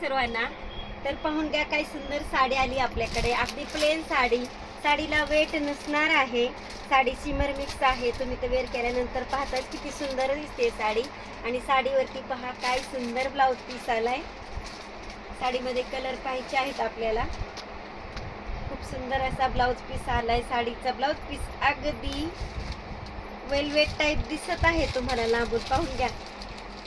सर्वांना. तर पाहून घ्या काय सुंदर साडी आली आपल्याकडे. अगदी प्लेन साडी. साडीला वेट नसणार आहे. साडी सिमर मिक्स आहे. तुम्ही तर वेअर केल्यानंतर पाहताच किती सुंदर दिसते साडी. आणि साडीवरती पहा काय सुंदर ब्लाऊज पीस आलाय साडीमध्ये कलर पाहिजे आहेत आपल्याला. खूप सुंदर असा ब्लाऊज पीस आलाय. साडीचा ब्लाऊज पीस अगदी वेलवेट टाईप दिसत आहे तुम्हाला लांबून. पाहून घ्या.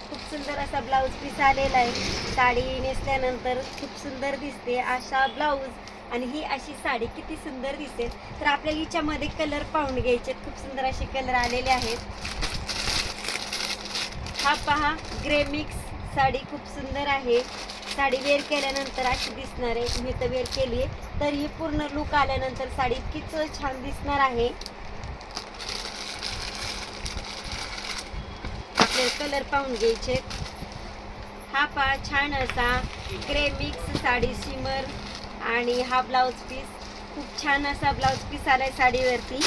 खूप सुंदर असा ब्लाऊज पीस आलेला आहे. साडी नेसल्यानंतर खूप सुंदर दिसते अशा ब्लाऊज आणि ही अशी साडी किती सुंदर दिसेल तर आपल्याला हिच्यामध्ये कलर पाहून घ्यायचे. खूप सुंदर असे कलर आलेले आहेत. हा पहा ग्रे मिक्स साडी खूप सुंदर आहे. साडी वेअर केल्यानंतर अशी दिसणार आहे. मी तर वेअर केली आहे तर ही पूर्ण लुक आल्यानंतर साडी इतकीच छान दिसणार आहे. कलर पाहून घ्यायचे. हा पहा छान असा ग्रे मिक्स साडी शिमर आणि हा ब्लाऊज पीस खूप छान असा ब्लाऊज पीस आलाय साडीवरती.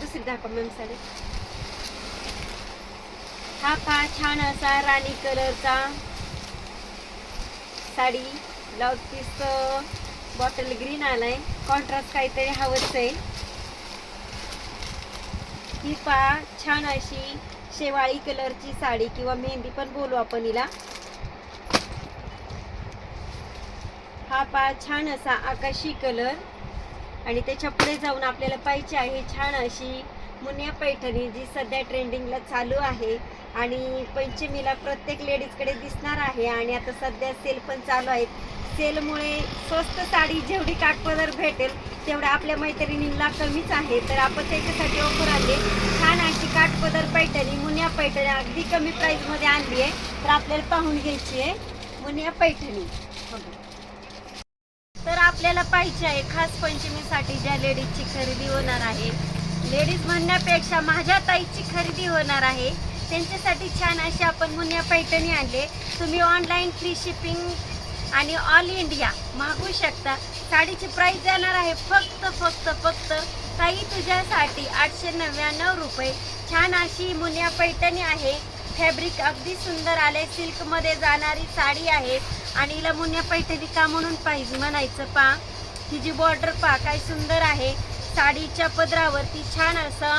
दुसरी दाखवा मॅम साडी. हा पहा छान असा राणी कलरचा. Sari blouse piece bottle green आलाय. कॉन्ट्रास्ट काहीतरी हवंच आहे. ही पहा छान अशी शेवाळी कलरची साडी किंवा मेहंदी पण बोलू आपण हिला. हा पहा छान असा आकाशी कलर. आणि त्याच्या पुढे जाऊन आपल्याला पाहिजे आहे छान अशी मुनिया पैठणी जी सध्या ट्रेंडिंगला चालू आहे. आणि पंचमीला प्रत्येक लेडीजकडे दिसणार आहे आणि आता सध्या सेल पण चालू आहेत. सेलमुळे स्वस्त साडी जेवढी काठपदर भेटेल तेवढ्या आपल्या मैत्रिणींना कमीच आहे. तर आपण त्याच्यासाठी ऑफर आणले. छान अशी काठ पैठणी मुनिया पैठणी अगदी कमी प्राईसमध्ये आणली आहे. तर आपल्याला पाहून घ्यायची आहे. मुनिया पैठणी. तर आपल्याला पाहिजे आहे खास पंचमीसाठी ज्या लेडीजची खरेदी होणार आहे. लेडीज म्हणण्यापेक्षा माझ्या ताईची खरेदी होणार आहे. त्यांच्यासाठी छान अशी आपण मुनिया पैठणी आणले तुम्ही ऑनलाईन फ्री शिपिंग आणि ऑल इंडिया मागू शकता. साडीची प्राईस जाणार आहे फक्त फक्त फक्त ताई तुझ्यासाठी आठशे नव्याण्णव रुपये. छान अशी मुनिया पैठणी आहे. फॅब्रिक अगदी सुंदर आले. सिल्कमध्ये जाणारी साडी आहे. आणि हिला मुन्या पैठणी का म्हणून पाहिजे म्हणायचं पा. ही जी बॉर्डर पा काय सुंदर आहे. साडीच्या पदरावरती छान असा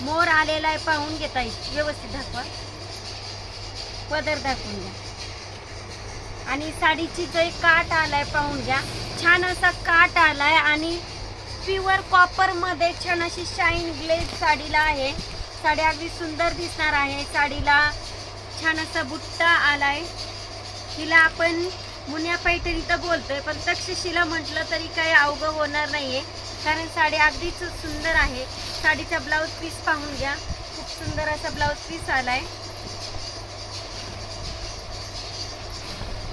मोर आलेला आहे पाहून घेता येईल. व्यवस्थित दाखवा. पदर दाखवून घ्या आणि साडीची जो काट आलाय पाहून घ्या. छान असा काट आलाय आणि प्युअर कॉपरमध्ये छान अशी शाईन ग्लेज साडीला आहे. साडी अगदी सुंदर दिसणार आहे. साडीला छान असा बुट्टा आलाय. हिला आपण मुन्या पैठणी तर बोलतोय पण तक्षशिला म्हटलं तरी काही अवघं होणार नाहीये. कारण साडी अगदीच सुंदर आहे. साडीचा ब्लाऊज पीस पाहून घ्या. खूप सुंदर असा ब्लाऊज पीस आलाय.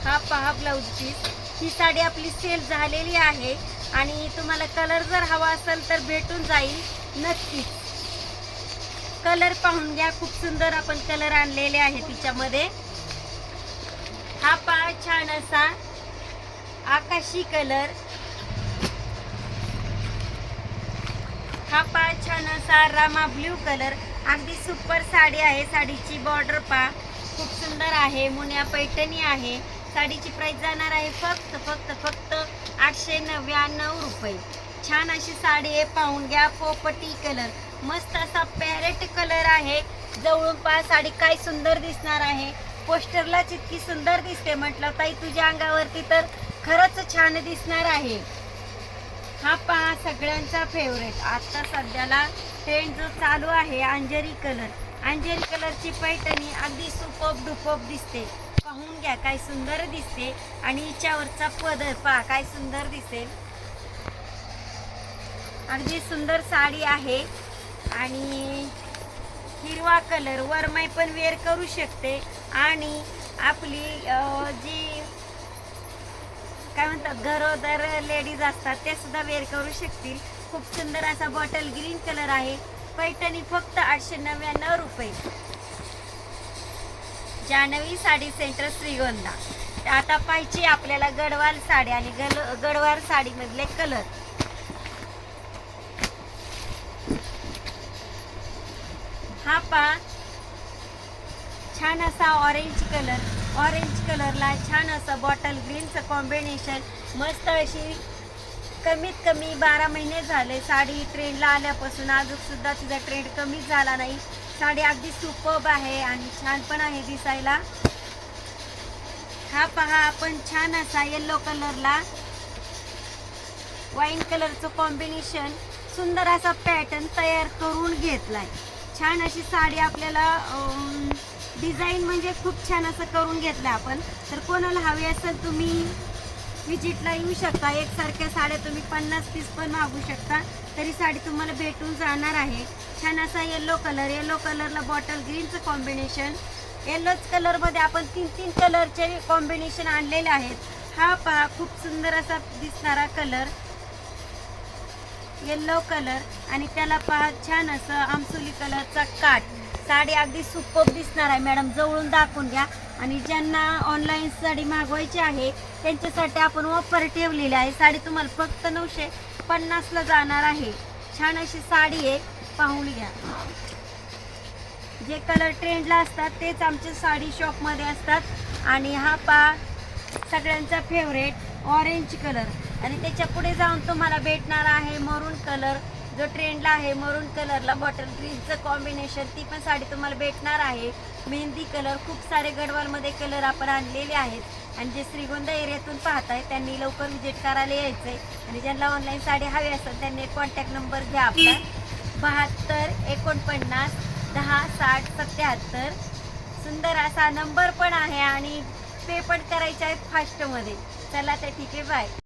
हा पहा ब्लाऊज पीस. ही साडी आपली सेल झालेली आहे. आणि तुम्हाला कलर जर हवा असेल तर भेटून जाईल नक्कीच. कलर पाहून घ्या खूप सुंदर आपण कलर आणलेले आहे तिच्यामध्ये. हा पहा छान असा आकाशी कलर हा पहा छान असा रामा ब्ल्यू कलर अगदी सुपर साडी आहे साडीची बॉर्डर पहा. खूप सुंदर आहे मुन्या पैठणी आहे. साडीची प्राईस जाणार आहे फक्त फक्त फक्त आठशे नव्याण्णव रुपये. छान अशी साडी आहे पाहून घ्या पोपटी कलर. मस्त असा पॅरेट कलर आहे. जवळून पहा साडी काय सुंदर दिसणार आहे. पोस्टरलाच इतकी सुंदर दिसते म्हटलं ताई तुझ्या अंगावरती तर खरंच छान दिसणार आहे. हा पहा सगळ्यांचा फेवरेट आता सध्याला ट्रेंड जो चालू आहे अंजरी कलर. अंजरी कलरची पैठणी अगदी सुपप डुपप दिसते. पाहून घ्या काय सुंदर दिसते. आणि हिच्यावरचा पदर पहा काय सुंदर दिसेल. अगदी सुंदर साडी आहे. आणि हिरवा कलर वरमाई पण वेअर करू शकते. आणि आपली जी काय म्हणतात घरोदर लेडीज असतात ते सुद्धा वेअर करू शकतील. खूप सुंदर असा बॉटल ग्रीन कलर आहे. पैठणी फक्त आठशे नव्याण्णव रुपये. जानवी साडी सेंटर श्रीगोंदा. आता पाहिजे आपल्याला गडवाल साडी आणि गल गडवाल साडीमधले कलर. हा पा छान असा ऑरेंज कलर ऑरेंज कलरला छान असं बॉटल ग्रीनचं कॉम्बिनेशन मस्त अशी कमीत कमी बारा महिने झाले साडी ट्रेंडला आल्यापासून. अजूनसुद्धा तिचा ट्रेंड कमी झाला नाही. साडी अगदी सुपब आहे आणि छान पण आहे दिसायला. हा पहा आपण छान असा येल्लो कलरला वाईन कलरचं कॉम्बिनेशन सुंदर असा पॅटर्न तयार करून घेतलाय. छान अशी साडी आपल्याला डिझाईन म्हणजे खूप छान असं करून घेतलं आपण. तर कोणाला हवी असेल तुम्ही विजिटला येऊ शकता. एकसारख्या साड्या तुम्ही पन्नास पीस पण मागू शकता. तरी साडी तुम्हाला भेटून जाणार आहे. छान असा येल्लो कलर येल्लो कलरला बॉटल ग्रीनचं कॉम्बिनेशन येल्लोच कलरमध्ये आपण तीन तीन कलरचे कॉम्बिनेशन आणलेले आहेत. हा पहा खूप सुंदर असा दिसणारा कलर येल्लो कलर आणि त्याला पहा छान असं आमसुली कलरचा काट साडी अगदी सुपर दिसणार आहे. मॅडम जवळून दाखवून घ्या. आणि ज्यांना ऑनलाईन साडी मागवायची आहे त्यांच्यासाठी आपण ऑफर ठेवलेली आहे. साडी तुम्हाला फक्त नऊशे पन्नासला जाणार आहे. छान अशी साडी आहे. पाहून घ्या. जे कलर ट्रेंडला असतात तेच आमच्या साडी शॉपमध्ये असतात. आणि हा पा सगळ्यांचा फेवरेट ऑरेंज कलर आणि त्याच्या पुढे जाऊन तुम्हाला भेटणार आहे मरून कलर जो ट्रेंडला आहे मरून कलरला बॉटल ग्रीनचं कॉम्बिनेशन ती पण साडी तुम्हाला भेटणार आहे. मेहंदी कलर खूप सारे गडवालमध्ये कलर आपण आणलेले आहेत. आणि जे श्रीगोंदा एरियातून पाहताय त्यांनी लवकर विजिट करायला यायचं आहे आणि ज्यांना ऑनलाईन साडी हवी असेल त्यांनी कॉन्टॅक्ट नंबर घ्या आपला. बहात्तर एकोणपन्नास दहा साठ सत्याहत्तर. सुंदर असा नंबर पण आहे आणि पे पण करायचे आहेत फास्टमध्ये चला तर ठीक आहे बाय